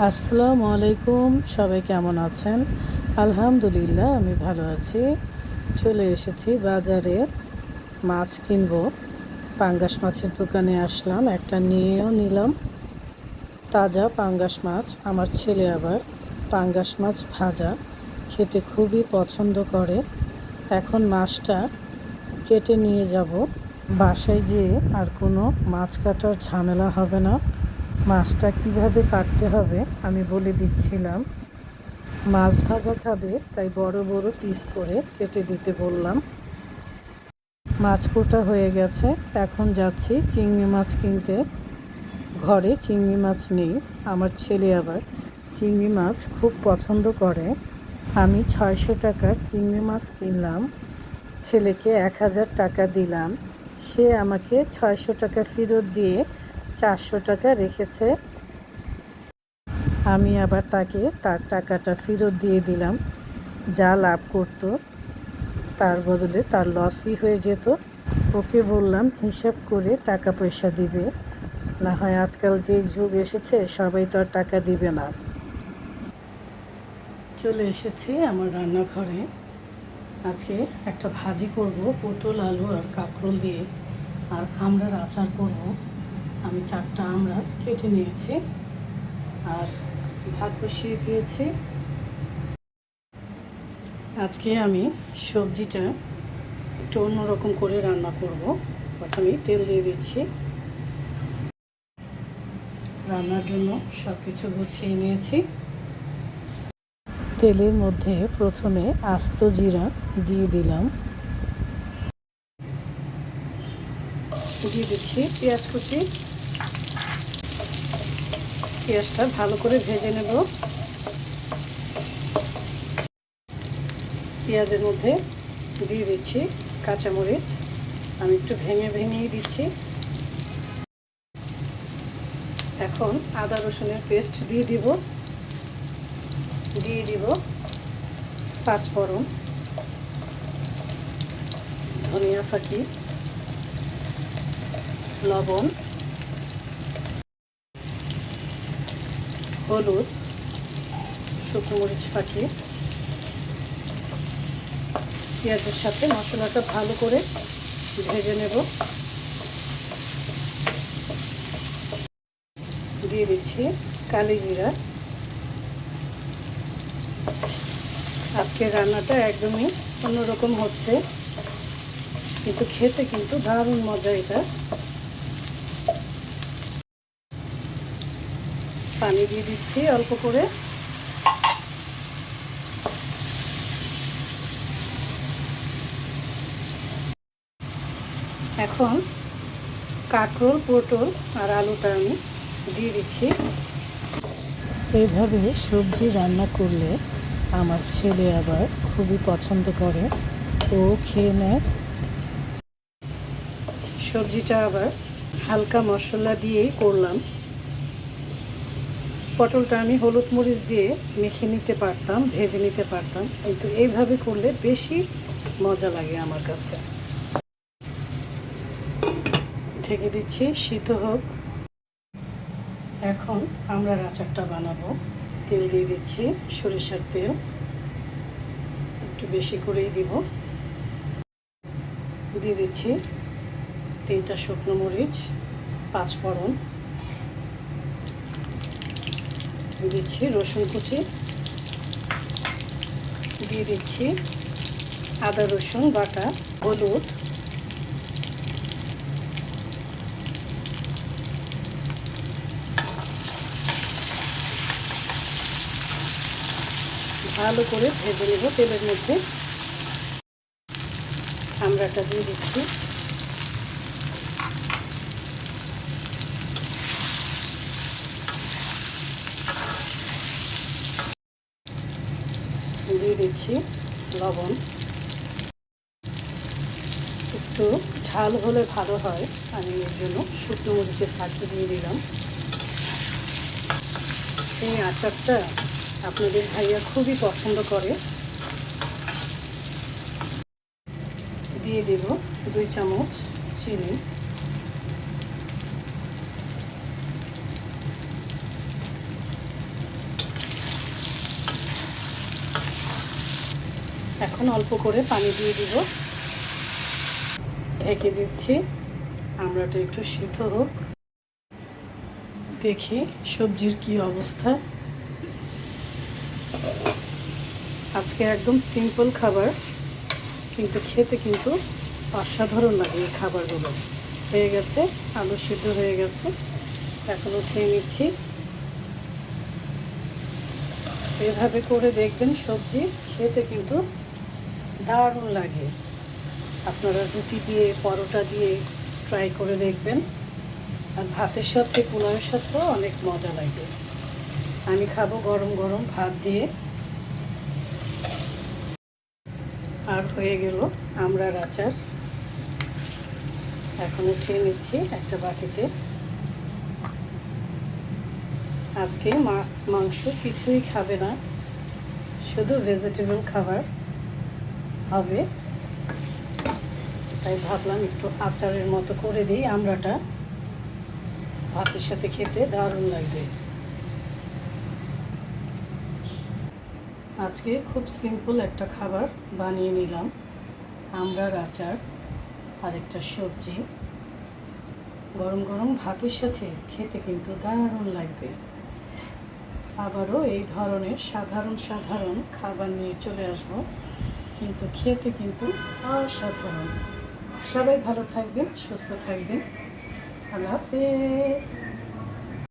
আসসালামু আলাইকুম, সবাই কেমন আছেন? আলহামদুলিল্লাহ, আমি ভালো আছি। চলে এসেছি বাজারে মাছ কিনবো। পাঙ্গাস মাছের দোকানে আসলাম, একটা নিয়েও নিলাম। তাজা পাঙ্গাস মাছ, আমার ছেলে আবার পাঙ্গাস মাছ ভাজা, খেতে খুবই পছন্দ করে। এখন মাছটা কেটে নিয়ে যাব। বাসায় যেয়ে আর কোনো মাছ কাটার ঝামেলা হবে না। মাছটা কীভাবে কাটতে হবে আমি বলে দিচ্ছিলাম। মাছ ভাজা খাবে, তাই বড় বড় পিস করে কেটে দিতে বললাম। মাছ কোটা হয়ে গেছে, এখন যাচ্ছি চিংড়ি মাছ কিনতে। ঘরে চিংড়ি মাছ নেই, আমার ছেলে আবার চিংড়ি মাছ খুব পছন্দ করে। আমি ছয়শো টাকার চিংড়ি মাছ কিনলাম, ছেলেকে এক হাজার টাকা দিলাম। সে আমাকে ছয়শো টাকা ফেরত দিয়ে চারশো টাকা রেখেছে। আমি আবার তাকে তার টাকাটা ফেরত দিয়ে দিলাম। যা লাভ করতো, তার বদলে তার লসই হয়ে যেত। ওকে বললাম, হিসাব করে টাকা পয়সা দিবে। না হয় আজকাল যে যুগ এসেছে, সবাই তো আর টাকা দিবে না। চলে এসেছি আমার রান্নাঘরে। আজকে একটা ভাজি করব, পটল, আলু আর কাঁকরোল দিয়ে। আর আমড়ার আচার করব। আমি চারটা আমরা কেটে নিয়েছি আর ভাত বসিয়ে দিয়েছি। আজকে আমি সবজিটা একটু অন্যরকম করে রান্না করব। প্রথমে তেল দিয়ে দিচ্ছি। রান্নার জন্য সব কিছু গুছিয়ে নিয়েছি। তেলের মধ্যে প্রথমে আস্ত জিরা দিয়ে দিলাম। দিয়ে দিচ্ছি পেঁয়াজ কুচি। পেঁয়াজটা ভালো করে ভেজে নেব। পেঁয়াজের মধ্যে দিয়ে দিচ্ছি কাঁচামরিচ। আমি একটু ভেঙে ভেঙেই দিচ্ছি। এখন আদা রসুনের পেস্ট দিয়ে দিব। দিয়ে দিব পাঁচ ফোড়ন। ধনিয়া ফাঁকি লবণ। হলুদ, শুকনো মরিচ ফাঁকি। পেঁয়াজের সাথে মশলাটা ভালো করে ভেজে নেব। দিয়ে দিচ্ছি কালি জিরা। আজকের রান্নাটা একদমই অন্যরকম হচ্ছে। কিন্তু খেতে কিন্তু দারুণ মজা এটা। পানি দিয়ে দিচ্ছি অল্প করে। এখন কাঁকরোল পটল আর আলুটা আমি দিয়ে দিচ্ছি। এইভাবে সবজি রান্না করলে আমার ছেলে আবার খুবই পছন্দ করে। ও খেয়ে নেয়। সবজিটা আবার হালকা মশলা দিয়েই করলাম। পটলটা আমি হলুদ মরিচ দিয়ে মেখে নিতে পারতাম, ভেজে নিতে পারতাম। কিন্তু এইভাবে করলে বেশি মজা লাগে আমার কাছে। ঢেকে দিচ্ছি শীত হোক। এখন আমরা আচারটা বানাবো। তেল দিয়ে দিচ্ছি সরিষার তেল। একটু বেশি করেই দিব। দিয়ে দিচ্ছি তিনটা শুকনো মরিচ পাঁচ ফোড়ন দিচ্ছি রসুন কুচি। দিয়ে দিচ্ছি আদা, রসুন, বাটা, হলুদ। ভালো করে ভেজে নেব তেলের মধ্যে। আমরা আমরাটা দিয়ে দিচ্ছি। দিয়ে দিচ্ছি লবণ। একটু ঝাল হলে ভালো হয়, আমি এর জন্য শুকনো মরিচের ফাঁকি দিয়ে দিলাম। এই আচারটা আপনাদের ভাইয়া খুবই পছন্দ করে। দিয়ে দেব দুই চামচ চিনি। এখন অল্প করে পানি দিয়ে দিব। ঢেকে দিচ্ছি। আমরাটা একটু সিদ্ধ হোক। দেখি সবজির কি অবস্থা। আজকে একদম সিম্পল খাবার, কিন্তু খেতে কিন্তু অসাধারণ লাগে এই খাবারগুলো। হয়ে গেছে, আলু সিদ্ধ হয়ে গেছে। এখন উঠিয়ে নিচ্ছি। এভাবে করে দেখবেন সবজি খেতে কিন্তু দারুণ লাগে। আপনারা রুটি দিয়ে, পরোটা দিয়ে ট্রাই করে দেখবেন। আর ভাতের সাথে পোলাওয়ের সাথেও অনেক মজা লাগে। আমি খাব গরম গরম ভাত দিয়ে। আর হয়ে গেল আমড়ার আচার। এখন উঠিয়ে নিচ্ছি একটা বাটিতে। আজকে মাছ, মাংস কিছুই খাবে না। শুধু ভেজিটেবল খাবার। হবে। তাই ভাবলাম একটু আচারের মতো করে দিই আমড়াটা ভাতের সাথে খেতে দারুণ লাগবে। আজকে খুব সিম্পল একটা খাবার বানিয়ে নিলাম। আমড়ার আচার আর একটা সবজি। গরম গরম ভাতের সাথে খেতে কিন্তু দারুণ লাগবে। আবারও এই ধরনের সাধারণ সাধারণ খাবার নিয়ে চলে আসব। কিন্তু খেতে কিন্তু অসাধারণ। সবাই ভালো থাকবেন সুস্থ থাকবেন। আল্লাহ হাফেজ।